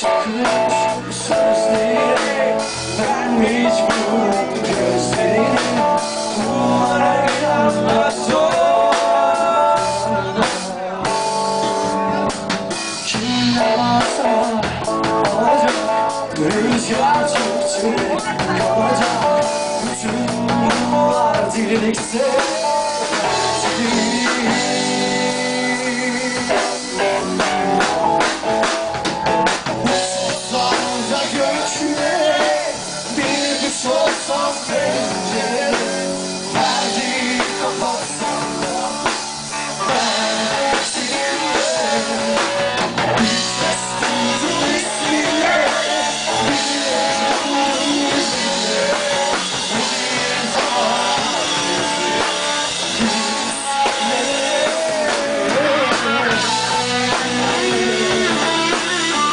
Takılmış sözlerine Vermiş bu gözlerine Bunlara inanma sonra Kim ne varsa olacak Rüzgar çıktı kalacak Bütün bunlar Dilik got you.